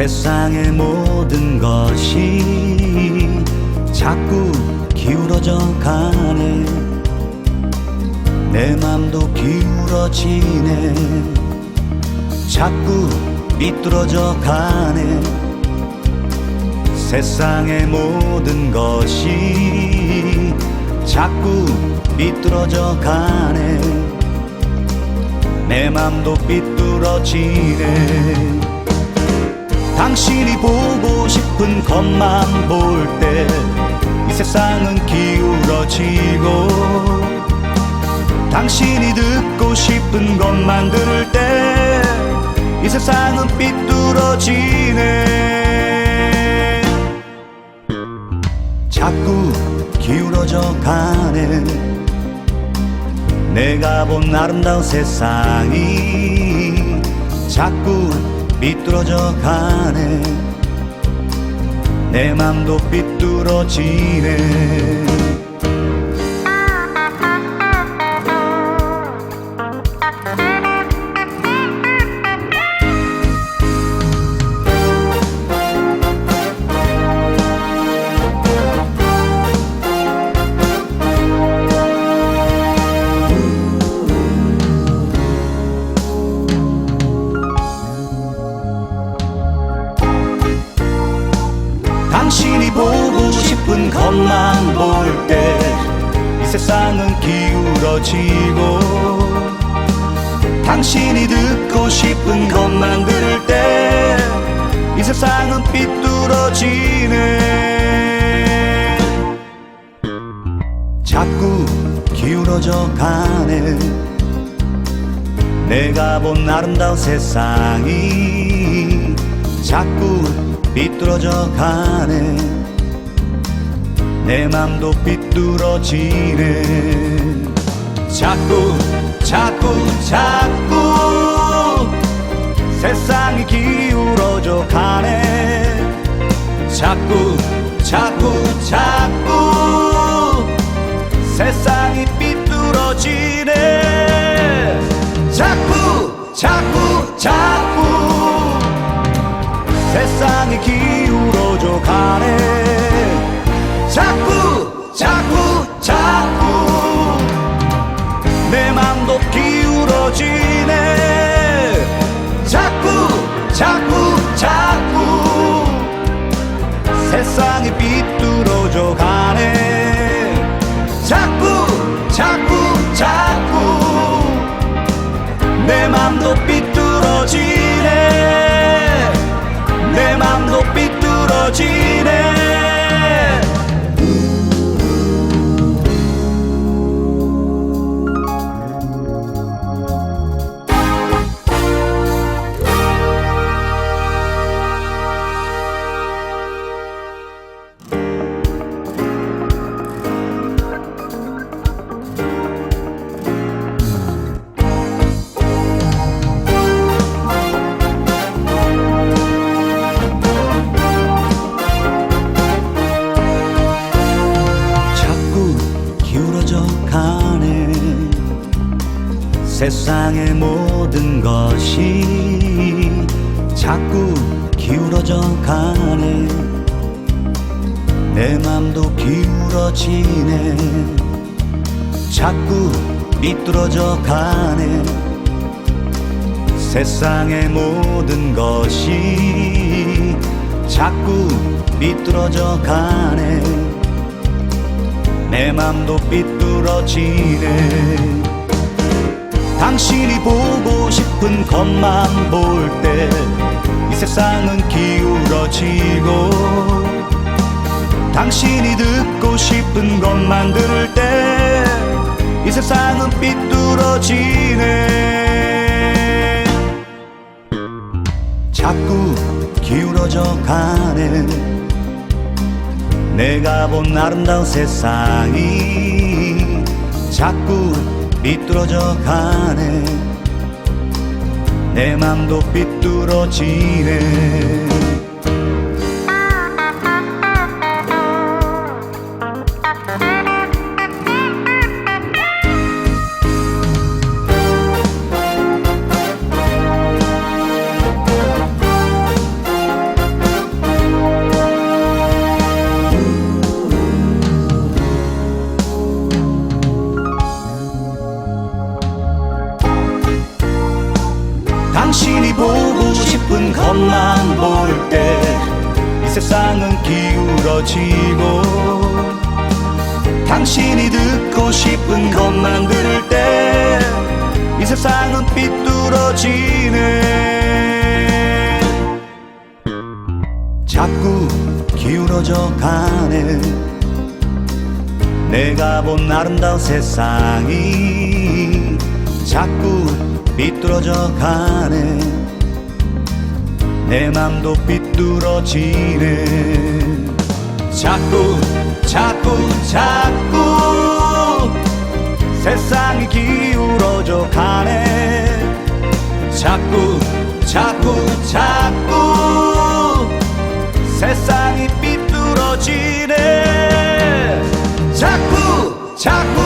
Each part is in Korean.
세상의 모든 것이 자꾸 기울어져 가네. 내 맘도 기울어지네. 자꾸 삐뚤어져 가네. 세상의 모든 것이 자꾸 삐뚤어져 가네. 내 맘도 삐뚤어지네 당신이 보고 싶은 것만 볼 때 이 세상은 기울어지고 당신이 듣고 싶은 것만 들을 때 이 세상은 삐뚤어지네. 자꾸 기울어져 가네. 내가 본 아름다운 세상이 자꾸 삐뚤어져 가네. 내 맘도 삐뚤어지네 이 세상은 기울어지고 당신이 듣고 싶은 것만 들을 때 이 세상은 삐뚤어지네. 자꾸 기울어져 가네. 내가 본 아름다운 세상이 자꾸 삐뚤어져 가네 내 맘도 삐뚤어지네 자꾸 자꾸 자꾸 세상이 기울어져 가네. 자꾸 자꾸 자꾸 세상이 삐뚤어져 가네. 자꾸 자꾸 자꾸 내 맘도 삐 세상의 모든 것이 자꾸 기울어져 가네. 내 맘도 기울어지네. 자꾸 삐뚤어져 가네. 세상의 모든 것이 자꾸 삐뚤어져 가네. 내 맘도 삐뚤어지네 당신이 보고 싶은 것만 볼 때 이 세상은 기울어지고 당신이 듣고 싶은 것만 들을 때 이 세상은 삐뚤어지네. 자꾸 기울어져 가네. 내가 본 아름다운 세상이 자꾸 삐뚤어져 가네. 내 맘도 삐뚤어지네 당신이 보고 싶은 것만 볼 때 이 세상은 기울어지고 당신이 듣고 싶은 것만 들을 때 이 세상은 삐뚤어지네. 자꾸 기울어져 가네. 내가 본 아름다운 세상이 자꾸 삐뚤어져 가네. 내 맘도 삐뚤어지네. 자꾸 자꾸 자꾸 세상이 기울어져 가네. 자꾸 자꾸 자꾸 세상이 삐뚤어지네. 자꾸 자꾸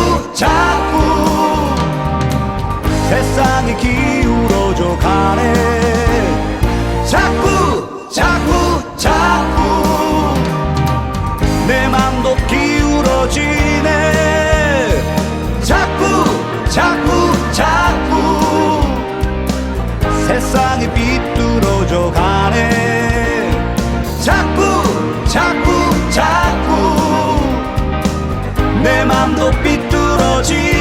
you